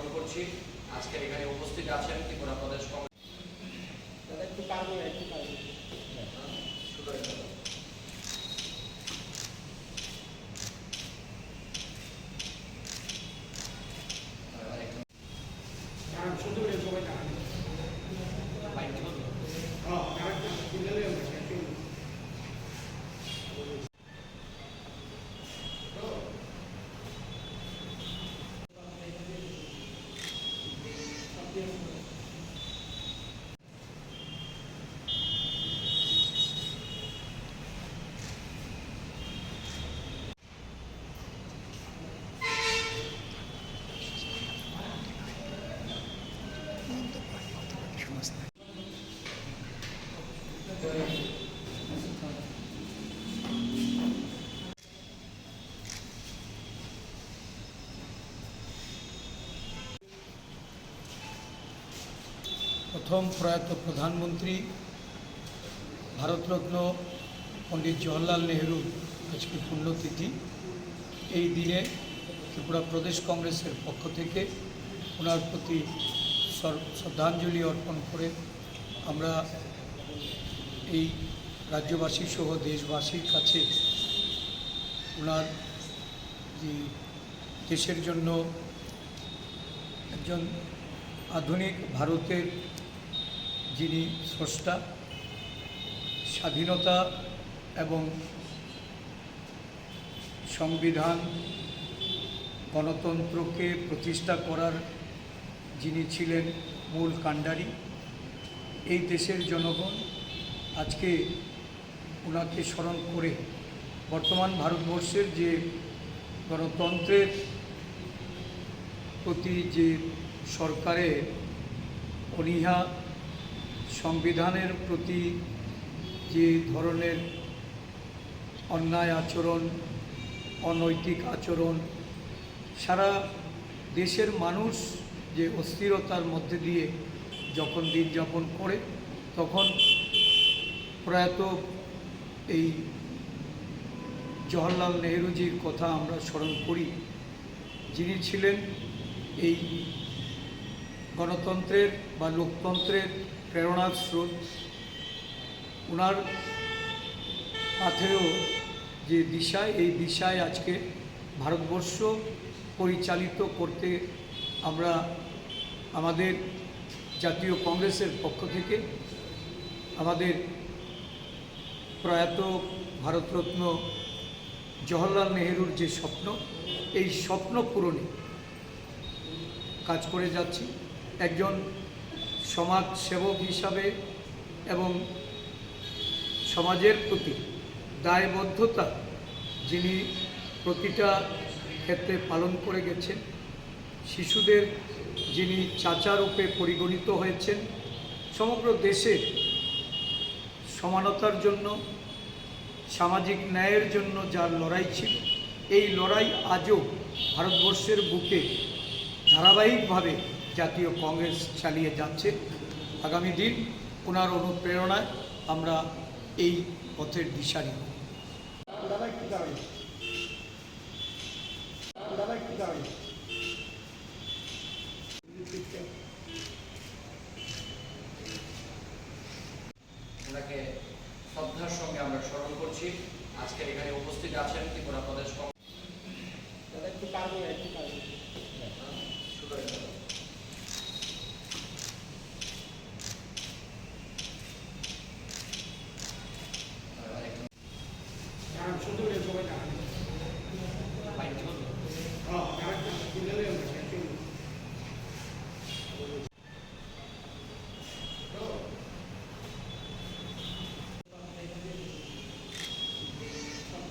স্মরণ করছি। আজকের এখানে উপস্থিত আছেন ত্রিপুরা প্রদেশ কংগ্রেস হ্যাঁ, প্রথম প্রয়াত প্রধানমন্ত্রী ভারতরত্ন পণ্ডিত জওহরলাল নেহরু আজকে পুণ্যতিথি। এই দিনে ত্রিপুরা প্রদেশ কংগ্রেসের পক্ষ থেকে ওনার প্রতি শ্রদ্ধাঞ্জলি অর্পণ করে আমরা এই রাজ্যবাসী সহ দেশবাসীর কাছে ওনার যে দেশের জন্য একজন আধুনিক ভারতের যিনি স্রষ্টা, স্বাধীনতা এবং সংবিধান গণতন্ত্রকে প্রতিষ্ঠা করার যিনি ছিলেন মূল কাণ্ডারি, এই দেশের জনগণ আজকে ওনাকে স্মরণ করে বর্তমান ভারতবর্ষের যে গণতন্ত্রের প্রতি যে সরকারের অনীহা সংবিধানের প্রতি যে ধরনের অন্যায় আচরণ, অনৈতিক আচরণ, সারা দেশের মানুষ যে অস্থিরতার মধ্যে দিয়ে যখন দিন যাপন করে, তখন প্রয়াত এই জওহরলাল নেহরুজির কথা আমরা স্মরণ করি। যিনি ছিলেন এই গণতন্ত্রের বা লোকতন্ত্রের প্রেরণার স্রোত। ওনার পাথেও যে দিশায় এই দিশায় আজকে ভারতবর্ষ পরিচালিত করতে আমরা আমাদের জাতীয় কংগ্রেসের পক্ষ থেকে আমাদের প্রয়াত ভারতরত্ন জওহরলাল নেহরুর যে স্বপ্ন, এই স্বপ্ন পূরণে কাজ করে যাচ্ছি। একজন সমাজ সেবক হিসাবে এবং সমাজের প্রতি দায়বদ্ধতা যিনি প্রতিটা ক্ষেত্রে পালন করে গেছেন, শিশুদের যিনি চাচারূপে পরিগণিত হয়েছেন, সমগ্র দেশে সমানতার জন্য, সামাজিক ন্যায়ের জন্য যার লড়াই ছিল, এই লড়াই আজও ভারতবর্ষের বুকে ধারাবাহিকভাবে জাতীয় কংগ্রেস চালিয়ে যাচ্ছে। আগামী দিন ওনার অনুপ্রেরণায় আমরা এই পথের দিশা নিব। দাদা একটু দাঁড়াই দাদা একটু দাঁড়াই ওনাকে শ্রদ্ধার সঙ্গে আমরা স্মরণ করছি। আজকের এখানে উপস্থিত আছেন ত্রিপুরা প্রদেশ কংগ্রেস।